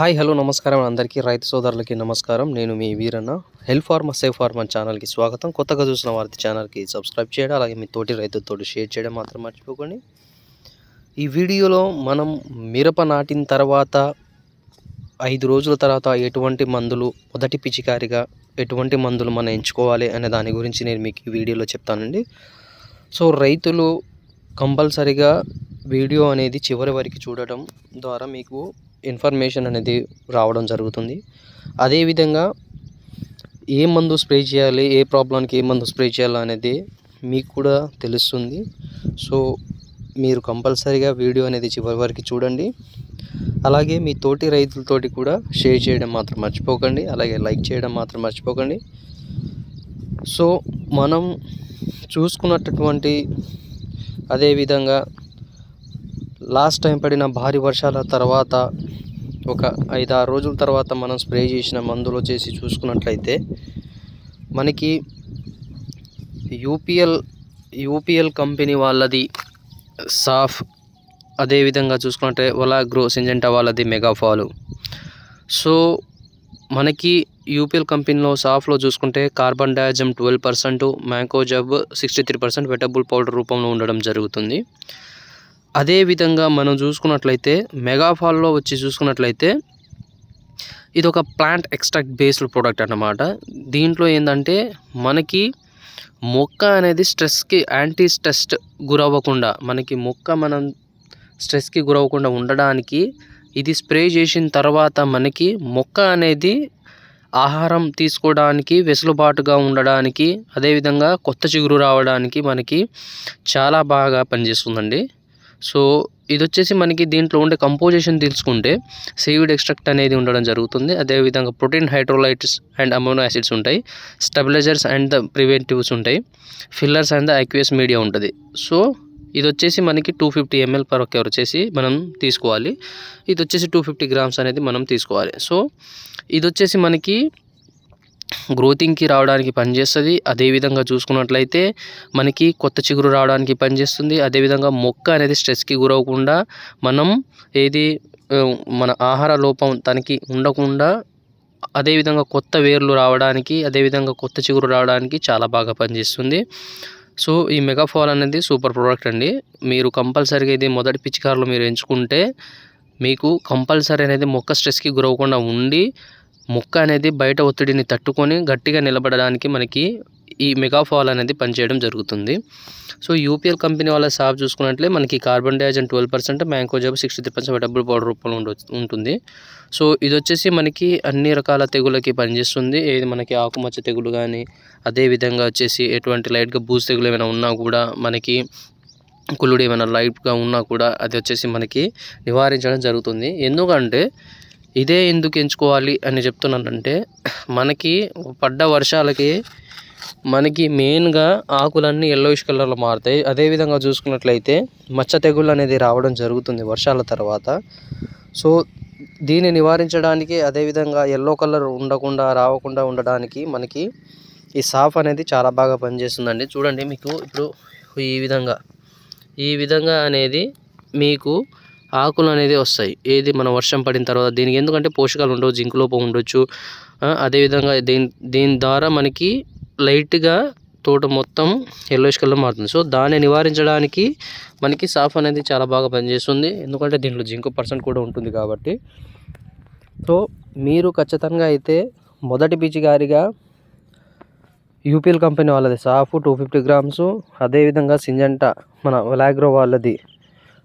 Hi hello నమస్కారం. అందరికీ రైతు సోదరులకి నమస్కారం. నేను మీ Veeranna. Help farmer safe pharma ఛానల్కి స్వాగతం. కొత్తగా చూసిన వారి ఛానల్కి సబ్స్క్రైబ్ చేయడం అలాగే మీ తోటి రైతులతో షేర్ చేయడం మాత్రం మర్చిపోకండి. ఈ వీడియోలో మనం మిరప నాటిన తర్వాత ఐదు రోజుల తర్వాత ఎటువంటి మందులు మొదటి పిచికారిగా ఎటువంటి మందులు మనం ఎంచుకోవాలి అనే దాని గురించి నేను మీకు ఈ వీడియోలో చెప్తానండి. సో రైతులు కంపల్సరిగా వీడియో అనేది చివరి వరకు చూడడం ద్వారా మీకు ఇన్ఫర్మేషన్ అనేది రావడం జరుగుతుంది. అదేవిధంగా ఏ మందు స్ప్రే చేయాలి ఏ ప్రాబ్లంకి ఏ మందు స్ప్రే చేయాలి అనేది మీకు కూడా తెలుస్తుంది. సో మీరు కంపల్సరీగా వీడియో అనేది చివరి వరకు చూడండి. అలాగే మీ తోటి రైతులతోటి కూడా షేర్ చేయడం మాత్రం మర్చిపోకండి. అలాగే లైక్ చేయడం మాత్రం మర్చిపోకండి. సో మనం చూసుకున్నటువంటి అదేవిధంగా లాస్ట్ టైం పడిన భారీ వర్షాల తర్వాత ఒక ఐదారు రోజుల తర్వాత మనం స్ప్రే చేసిన మందులు చేసి చూసుకున్నట్లయితే మనకి యూపీఎల్ యూపీఎల్ కంపెనీ వాళ్ళది సాఫ్ అదేవిధంగా చూసుకున్నట్టే ఒలాగ్రో సింజెంటా వాళ్ళది మెగాఫాలు. సో మనకి యూపీఎల్ కంపెనీలో సాఫ్లో చూసుకుంటే carbendazim twelve percent mancozeb sixty three percent wettable powder రూపంలో ఉండడం జరుగుతుంది. అదేవిధంగా మనం చూసుకున్నట్లయితే మెగాఫాల్లో వచ్చి చూసుకున్నట్లయితే ఇది ఒక ప్లాంట్ ఎక్స్ట్రాక్ట్ బేస్డ్ ప్రోడక్ట్ అన్నమాట. దీంట్లో ఏంటంటే మనకి మొక్క అనేది స్ట్రెస్కి యాంటీ స్ట్రెస్ గురవ్వకుండా మనకి మొక్క మనం స్ట్రెస్కి గురవ్వకుండా ఉండడానికి ఇది స్ప్రే చేసిన తర్వాత మనకి మొక్క అనేది ఆహారం తీసుకోవడానికి వెసులుబాటుగా ఉండడానికి అదేవిధంగా కొత్త చిగురు రావడానికి మనకి చాలా బాగా పనిచేస్తుందండి. సో ఇది వచ్చేసి మనకి దీంట్లో ఉండే కంపోజిషన్ తెలుసుకుంటే సీవిడ్ ఎక్స్ట్రాక్ట్ అనేది ఉండడం జరుగుతుంది. అదేవిధంగా protein hydrolysates and amino acids ఉంటాయి. స్టెబిలైజర్స్ అండ్ ద ప్రివెంటివ్స్ ఉంటాయి. Fillers and the aqueous media ఉంటుంది. సో ఇది వచ్చేసి మనకి టూ ఫిఫ్టీ ఎంఎల్ పర్ ఒక్క వచ్చేసి మనం తీసుకోవాలి. ఇది వచ్చేసి టూ ఫిఫ్టీ గ్రామ్స్ అనేది మనం తీసుకోవాలి. సో ఇది వచ్చేసి మనకి గ్రోతింగ్కి రావడానికి పనిచేస్తుంది. అదేవిధంగా చూసుకున్నట్లయితే మనకి కొత్త చిగురు రావడానికి పనిచేస్తుంది. అదేవిధంగా మొక్క అనేది స్ట్రెస్కి గురవకుండా మనం ఏది మన ఆహార లోపం తనకి ఉండకుండా అదేవిధంగా కొత్త వేర్లు రావడానికి అదేవిధంగా కొత్త చిగురు రావడానికి చాలా బాగా పనిచేస్తుంది. సో ఈ మెగాఫాల్ అనేది సూపర్ ప్రోడక్ట్ అండి. మీరు కంపల్సరీగా ఇది మొదటి పిచ్చికారులు మీరు ఎంచుకుంటే మీకు కంపల్సరీ అనేది మొక్క స్ట్రెస్కి గురవకుండా ఉండి ముక్క అనేది బయట ఒత్తిడిని తట్టుకొని గట్టిగా నిలబడడానికి మనకి ఈ మెగాఫాల్ అనేది పనిచేయడం జరుగుతుంది. సో యూపీఎల్ కంపెనీ వాళ్ళ సాఫ్ చూసుకున్నట్లే మనకి carbendazim twelve percent mancozeb sixty three percent wettable powder రూపంలో ఉంటుంది. సో ఇది వచ్చేసి మనకి అన్ని రకాల తెగులకి పనిచేస్తుంది. ఏది మనకి ఆకుమచ్చ తెగులు కానీ అదేవిధంగా వచ్చేసి ఎటువంటి లైట్గా బూజు తెగులు ఏమైనా ఉన్నా కూడా మనకి కుళ్ళుడు ఏమైనా లైట్గా ఉన్నా కూడా అది వచ్చేసి మనకి నివారించడం జరుగుతుంది. ఎందుకంటే ఇదే ఎందుకు ఎంచుకోవాలి అని చెప్తున్నానంటే మనకి పడ్డ వర్షాలకి మనకి మెయిన్గా ఆకులన్నీ ఎల్లోయిష్ కలర్లో మారుతాయి. అదేవిధంగా చూసుకున్నట్లయితే మచ్చ తెగుళ్ళు అనేది రావడం జరుగుతుంది వర్షాల తర్వాత. సో దీన్ని నివారించడానికి అదేవిధంగా ఎల్లో కలర్ ఉండకుండా రావకుండా ఉండడానికి మనకి ఈ సాఫ్ అనేది చాలా బాగా పనిచేస్తుందండి. చూడండి మీకు ఇప్పుడు ఈ విధంగా ఈ విధంగా అనేది మీకు ఆకులు అనేది వస్తాయి. ఏది మన వర్షం పడిన తర్వాత దీనికి ఎందుకంటే పోషకాలు ఉండవు జింక్ లోపం ఉండొచ్చు. అదేవిధంగా దీని దీని ద్వారా మనకి లైట్గా తోట మొత్తం ఎల్లోష్ కలర్ మారుతుంది. సో దాన్ని నివారించడానికి మనకి సాఫ్ అనేది చాలా బాగా పనిచేస్తుంది. ఎందుకంటే దీంట్లో జింక్ పర్సెంట్ కూడా ఉంటుంది కాబట్టి. సో మీరు ఖచ్చితంగా అయితే మొదటి పిచిగారిగా యూపీఎల్ కంపెనీ వాళ్ళది సాఫ్ టూ ఫిఫ్టీ గ్రామ్స్ అదేవిధంగా సింజంటా మన వెలాగ్రో వాళ్ళది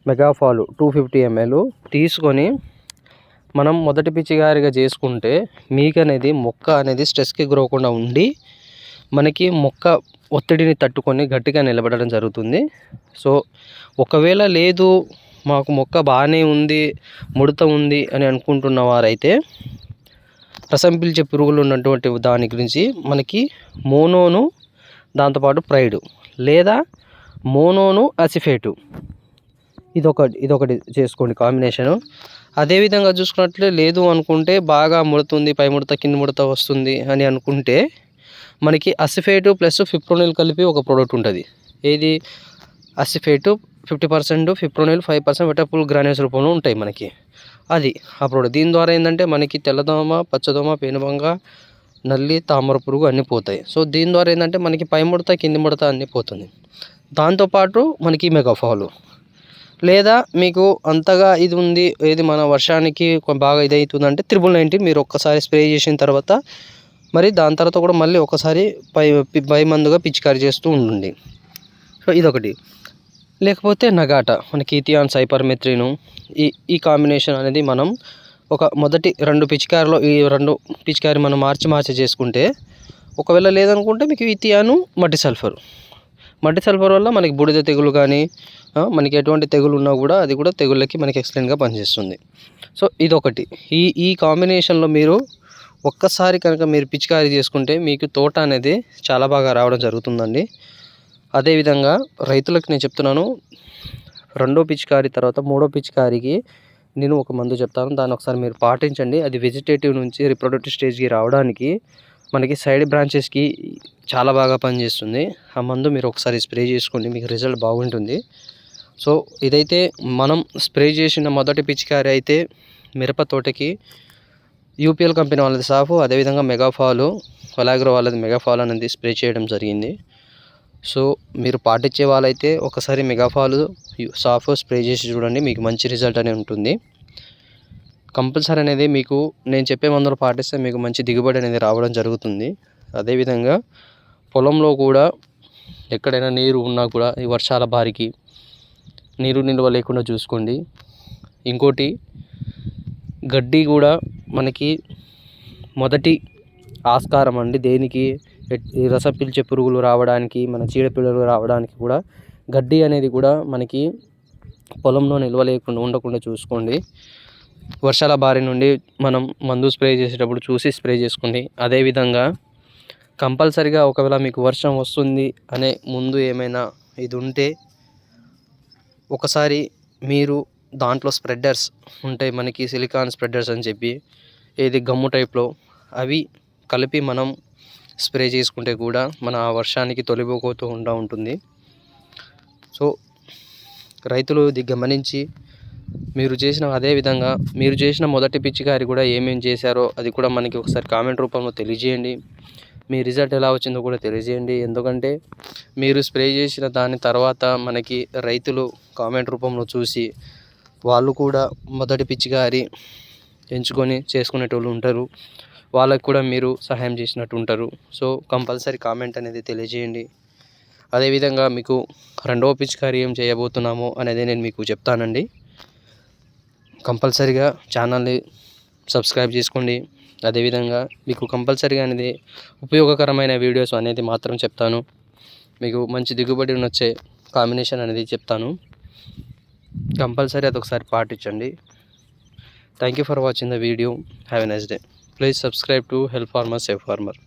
మెగాఫాలు టూ ఫిఫ్టీ ఎంఎల్ తీసుకొని మనం మొదటి పిచ్చిగారిగా చేసుకుంటే మీకు అనేది మొక్క అనేది స్ట్రెస్కి గురవకుండా ఉండి మనకి మొక్క ఒత్తిడిని తట్టుకొని గట్టిగా నిలబడడం జరుగుతుంది. సో ఒకవేళ లేదు మాకు మొక్క బాగానే ఉంది ముడత ఉంది అని అనుకుంటున్న వారైతే రసం పిలిచే పురుగులు ఉన్నటువంటి దాని గురించి మనకి మోనోను దాంతోపాటు ప్రైడు లేదా మోనోను అసిఫేటు ఇదొకటి ఇదొకటి చేసుకోండి కాంబినేషను. అదేవిధంగా చూసుకున్నట్లే లేదు అనుకుంటే బాగా ముడుతుంది పై ముడత కింద ముడత వస్తుంది అని అనుకుంటే మనకి అసిఫేటు ప్లస్ ఫిప్రోనిల్ కలిపి ఒక ప్రోడక్ట్ ఉంటుంది. ఏది? Acephate fifty percent fipronil five percent wettable granules రూపంలో ఉంటాయి మనకి. అది ఆ ప్రోడక్ట్. దీని ద్వారా ఏంటంటే మనకి తెల్లదోమ పచ్చదోమ పేనుబంగ నల్లి తామర పురుగు అన్నీ పోతాయి. సో దీని ద్వారా ఏంటంటే మనకి పై ముడత కింది ముడత అన్నీ పోతుంది. దాంతోపాటు మనకి మెగాఫాలు లేదా మీకు అంతగా ఇది ఉంది ఏది మన వర్షానికి బాగా ఇది అవుతుందంటే త్రిబుల్ నైన్టీన్ మీరు ఒక్కసారి స్ప్రే చేసిన తర్వాత మరి దాని తర్వాత కూడా మళ్ళీ ఒకసారి పై పై మందుగా పిచికారి చేస్తూ ఉండండి. సో ఇదొకటి. లేకపోతే నగాటా మనకి ఇథియాన్ సైపర్మెత్రిను ఈ ఈ కాంబినేషన్ అనేది మనం ఒక మొదటి రెండు పిచికారిలో ఈ రెండు పిచికారి మనం మార్చి మార్చి చేసుకుంటే ఒకవేళ లేదనుకుంటే మీకు ఇథియాను మట్టి సల్ఫర్. మట్టి సల్ఫర్ వల్ల మనకి బూడిద తెగులు కానీ మనకి ఎటువంటి తెగులు ఉన్నా కూడా అది కూడా తెగుళ్ళకి మనకి ఎక్సలెంట్గా పనిచేస్తుంది. సో ఇదొకటి. ఈ ఈ కాంబినేషన్లో మీరు ఒక్కసారి కనుక మీరు పిచికారీ చేసుకుంటే మీకు తోట అనేది చాలా బాగా రావడం జరుగుతుందండి. అదేవిధంగా రైతులకు నేను చెప్తున్నాను రెండో పిచికారీ తర్వాత మూడో పిచికారీకి నేను ఒక మందు చెప్తాను. దాన్ని ఒకసారి మీరు పాటించండి. అది వెజిటేటివ్ నుంచి రిప్రొడక్టివ్ స్టేజ్కి రావడానికి మనకి సైడ్ బ్రాంచెస్కి చాలా బాగా పనిచేస్తుంది. ఆ మందు మీరు ఒకసారి స్ప్రే చేసుకోండి మీకు రిజల్ట్ బాగుంటుంది. సో ఇదైతే మనం స్ప్రే చేసిన మొదటి పిచికారి అయితే మిరప తోటకి యూపీఎల్ కంపెనీ వాళ్ళది సాఫ్ అదేవిధంగా మెగాఫాలు కొలాగ్రో వాళ్ళది మెగాఫాల్ అనేది స్ప్రే చేయడం జరిగింది. సో మీరు పాటించే వాళ్ళైతే ఒకసారి మెగాఫాలు సాఫ్ స్ప్రే చేసి చూడండి మీకు మంచి రిజల్ట్ అనేది ఉంటుంది. కంపల్సరీ అనేది మీకు నేను చెప్పే మందులు పాటిస్తే మీకు మంచి దిగుబడి అనేది రావడం జరుగుతుంది. అదేవిధంగా పొలంలో కూడా ఎక్కడైనా నీరు ఉన్నా కూడా ఈ వర్షాల బారికి నీరు నిల్వ లేకుండా చూసుకోండి. ఇంకోటి గడ్డి కూడా మనకి మొదటి ఆస్కారం అండి. దేనికి ఈ రసం పీల్చే పురుగులు రావడానికి మన చీడపీడలు రావడానికి కూడా గడ్డి అనేది కూడా మనకి పొలంలో నిల్వ లేకుండా ఉండకుండా చూసుకోండి. వర్షాల బారి నుండి మనం మందు స్ప్రే చేసేటప్పుడు చూసి స్ప్రే చేసుకోండి అదేవిధంగా కంపల్సరిగా ఒకవేళ మీకు వర్షం వస్తుంది అనే ముందు ఏమైనా ఇది ఉంటే ఒకసారి మీరు దాంట్లో స్ప్రెడ్డర్స్ ఉంటాయి మనకి సిలికాన్ స్ప్రెడ్డర్స్ అని చెప్పి ఏది గమ్ము టైప్లో అవి కలిపి మనం స్ప్రే చేసుకుంటే కూడా మన ఆ వర్షానికి తొలిపోతూ ఉండా ఉంటుంది. సో రైతులు ఇది గమనించి మీరు చేసిన అదే విధంగా మీరు చేసిన మొదటి పిచ్చికారి కూడా ఏమేం చేశారో అది కూడా మనకి ఒకసారి కామెంట్ రూపంలో తెలియజేయండి. మీ రిజల్ట్ ఎలా వచ్చిందో కూడా తెలియజేయండి. ఎందుకంటే మీరు స్ప్రే చేసిన దాని తర్వాత మనకి రైతులు కామెంట్ రూపంలో చూసి వాళ్ళు కూడా మొదటి పిచ్చికారి ఎంచుకొని చేసుకునేటోళ్ళు ఉంటారు. వాళ్ళకి కూడా మీరు సహాయం చేసినట్టు ఉంటారు. సో కంపల్సరీ కామెంట్ అనేది తెలియజేయండి. అదేవిధంగా మీకు రెండవ పిచికారి ఏం చేయబోతున్నామో అనేది నేను మీకు చెప్తానండి. కంపల్సరీగా ఛానల్ని సబ్స్క్రైబ్ చేసుకోండి. అదేవిధంగా మీకు కంపల్సరీగా అనేది ఉపయోగకరమైన వీడియోస్ అనేది మాత్రం చెప్తాను. మీకు మంచి దిగుబడి వచ్చే కాంబినేషన్ అనేది చెప్తాను. కంపల్సరీ అది ఒకసారి పాటించండి. Thank you for watching the video have a nice day please subscribe to help farmer safe farmer